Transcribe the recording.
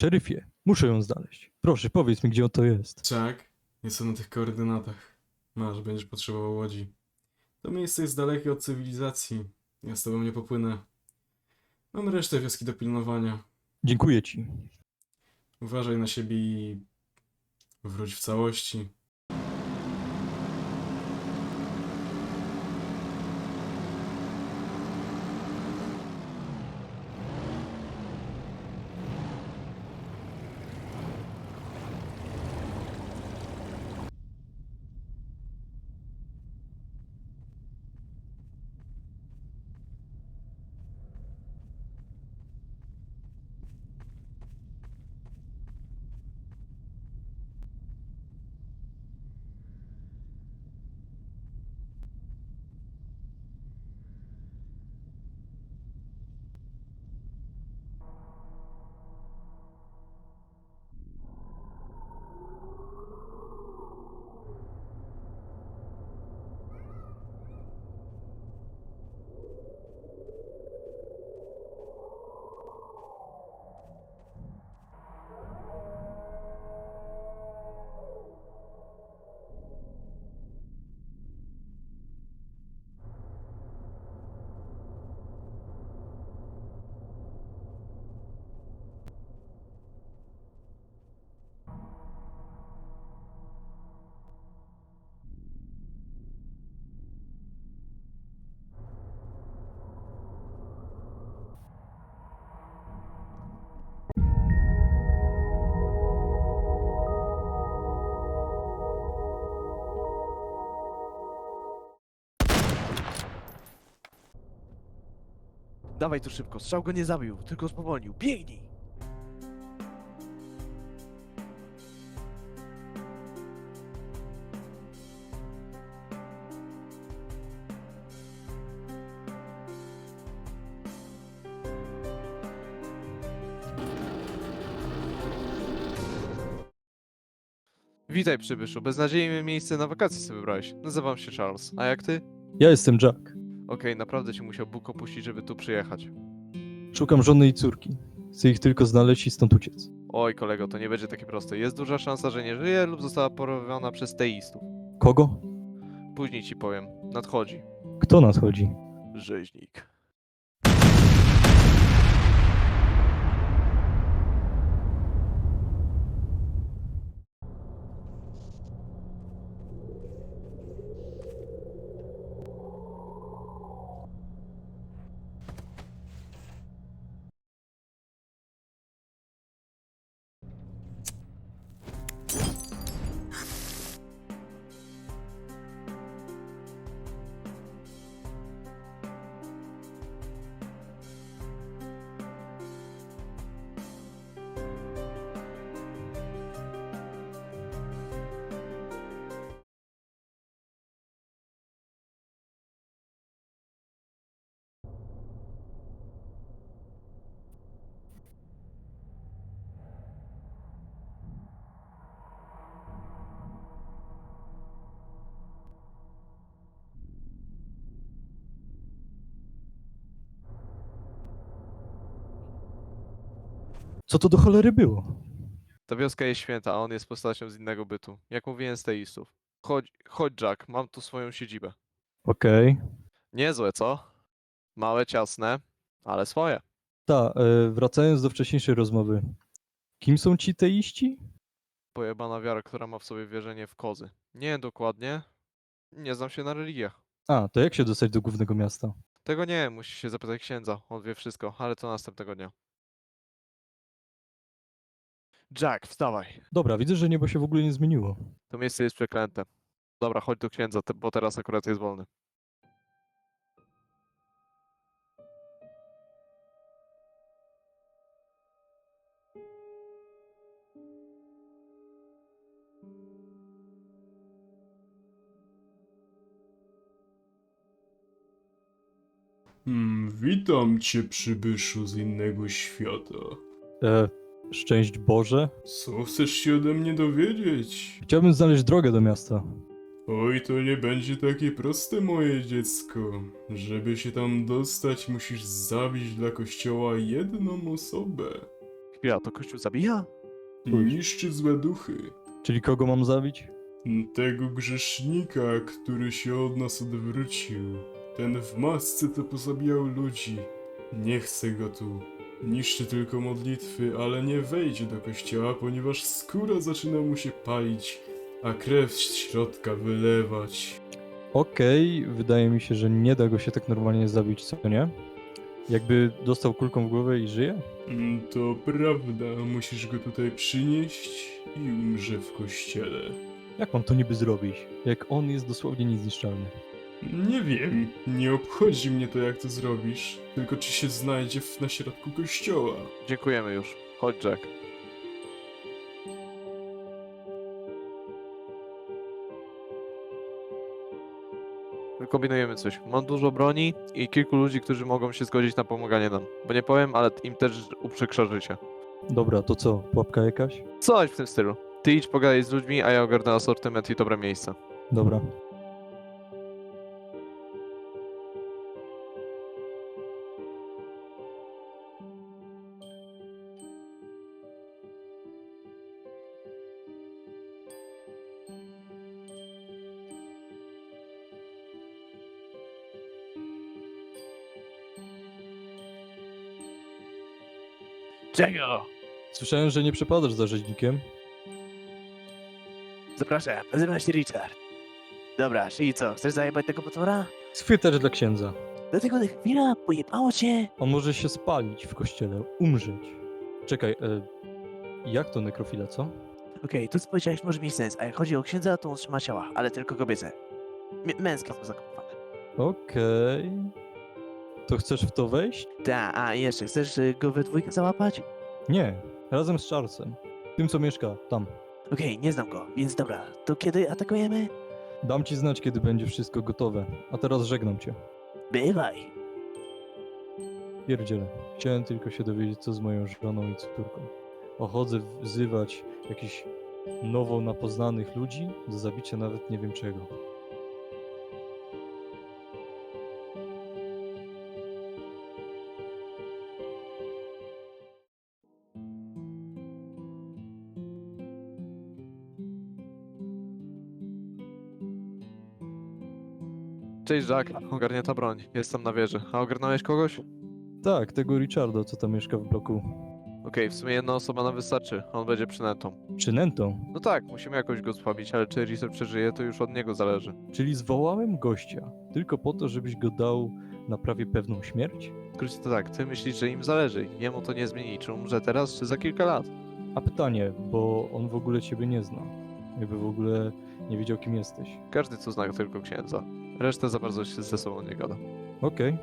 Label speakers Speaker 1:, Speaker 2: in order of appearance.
Speaker 1: Szeryfie, muszę ją znaleźć. Proszę, powiedz mi, gdzie to jest.
Speaker 2: Tak, jestem na tych koordynatach. Masz, będziesz potrzebował łodzi. To miejsce jest dalekie od cywilizacji. Ja z tobą nie popłynę. Mam resztę wioski do pilnowania.
Speaker 1: Dziękuję ci.
Speaker 2: Uważaj na siebie i wróć w całości.
Speaker 3: Dawaj tu szybko, strzał go nie zabił, tylko spowolnił. Biegnij! Witaj przybyszu, beznadziejne miejsce na wakacje sobie wybrałeś. Nazywam się Charles, a jak ty?
Speaker 1: Ja jestem Jack.
Speaker 3: Okej, naprawdę cię musiał Bóg opuścić, żeby tu przyjechać.
Speaker 1: Szukam żony i córki. Chcę ich tylko znaleźć i stąd uciec.
Speaker 3: Oj kolego, to nie będzie takie proste. Jest duża szansa, że nie żyje lub została porwana przez teistów.
Speaker 1: Kogo?
Speaker 3: Później ci powiem. Nadchodzi.
Speaker 1: Kto nadchodzi?
Speaker 3: Rzeźnik.
Speaker 1: Co to do cholery było?
Speaker 3: Ta wioska jest święta, a on jest postacią z innego bytu. Jak mówiłem z teistów. Chodź, chodź Jack, mam tu swoją siedzibę.
Speaker 1: Okej.
Speaker 3: Niezłe, co? Małe, ciasne, ale swoje.
Speaker 1: Ta, e, wracając do wcześniejszej rozmowy. Kim są ci teiści?
Speaker 3: Pojebana wiara, która ma w sobie wierzenie w kozy. Nie dokładnie. Nie znam się na religiach.
Speaker 1: A, to jak się dostać do głównego miasta?
Speaker 3: Tego nie, wiem, musisz się zapytać księdza. On wie wszystko, ale to następnego dnia. Jack, wstawaj.
Speaker 1: Dobra, widzę, że niebo się w ogóle nie zmieniło.
Speaker 3: To miejsce jest przeklęte. Dobra, chodź do księdza, te- bo teraz akurat jest wolny.
Speaker 2: Hmm, witam cię, przybyszu z innego świata.
Speaker 1: E, szczęść Boże.
Speaker 2: Co chcesz się ode mnie dowiedzieć?
Speaker 1: Chciałbym znaleźć drogę do miasta.
Speaker 2: Oj, to nie będzie takie proste, moje dziecko. Żeby się tam dostać, musisz zabić dla kościoła jedną osobę.
Speaker 3: Chwila, to kościół zabija?
Speaker 2: Niszczy złe duchy.
Speaker 1: Czyli kogo mam zabić?
Speaker 2: Tego grzesznika, który się od nas odwrócił. Ten w masce, co pozabijał ludzi. Nie chcę go tu. Niszczy tylko modlitwy, ale nie wejdzie do kościoła, ponieważ skóra zaczyna mu się palić, a krew z środka wylewać.
Speaker 1: Okej, wydaje mi się, że nie da go się tak normalnie zabić, co nie? Jakby dostał kulką w głowę i żyje?
Speaker 2: Mm, To prawda, musisz go tutaj przynieść i umrze w kościele.
Speaker 1: Jak mam to niby zrobić? Jak on jest dosłownie niezniszczalny.
Speaker 2: Nie wiem, nie obchodzi mnie to jak to zrobisz, tylko czy się znajdzie w, na środku kościoła.
Speaker 3: Dziękujemy już. Chodź, Jack. Wykombinujemy coś. Mam dużo broni i kilku ludzi, którzy mogą się zgodzić na pomaganie nam. Bo nie powiem, ale im też uprzykrza życie.
Speaker 1: Dobra, to co? Pułapka jakaś?
Speaker 3: Coś w tym stylu. Ty idź pogadaj z ludźmi, a ja ogarnę asortyment i dobre miejsca.
Speaker 1: Dobra.
Speaker 4: Czego?
Speaker 1: Słyszałem, że nie przepadasz za rzeźnikiem.
Speaker 4: Zapraszam, nazywam się Richard. Dobra, czyli co, chcesz zajebać tego potwora?
Speaker 1: Schwytacz dla księdza.
Speaker 4: Dlatego na chwila pojebało cię.
Speaker 1: On może się spalić w kościele, umrzeć. Czekaj, e, jak to nekrofila, co?
Speaker 4: Okej, to co powiedziałeś może mieć sens, a jak chodzi o księdza, to on trzyma ciała, ale tylko kobiece. M- męskie są zakopane.
Speaker 1: Okej. To chcesz w to wejść?
Speaker 4: Ta, a jeszcze, chcesz y, go we dwójkę załapać?
Speaker 1: Nie, razem z Charlesem. Tym, co mieszka tam.
Speaker 4: Okej, nie znam go, więc dobra, to kiedy atakujemy?
Speaker 1: Dam ci znać, kiedy będzie wszystko gotowe. A teraz żegnam cię.
Speaker 4: Bywaj.
Speaker 1: Pierdziele. Chciałem tylko się dowiedzieć, co z moją żoną i córką. Ochodzę wzywać jakichś nowo napoznanych ludzi do zabicia nawet nie wiem czego.
Speaker 3: Cześć, Jack. Ogarnięta broń. Jestem na wieży. A ogarnąłeś kogoś?
Speaker 1: Tak, tego Richarda, co tam mieszka w bloku.
Speaker 3: Okej, w sumie jedna osoba nam wystarczy. On będzie przynętą.
Speaker 1: Przynętą.
Speaker 3: No tak, musimy jakoś go spławić, ale czy Reeser przeżyje, to już od niego zależy.
Speaker 1: Czyli zwołałem gościa tylko po to, żebyś go dał na prawie pewną śmierć?
Speaker 3: W skrócie to tak, ty myślisz, że im zależy. Jemu to nie zmieni, czy umrze teraz, czy za kilka lat.
Speaker 1: A pytanie, bo on w ogóle ciebie nie zna. Jakby w ogóle nie wiedział, kim jesteś.
Speaker 3: Każdy co zna tylko księdza. Resztę za bardzo się ze sobą nie gada.
Speaker 1: Okej,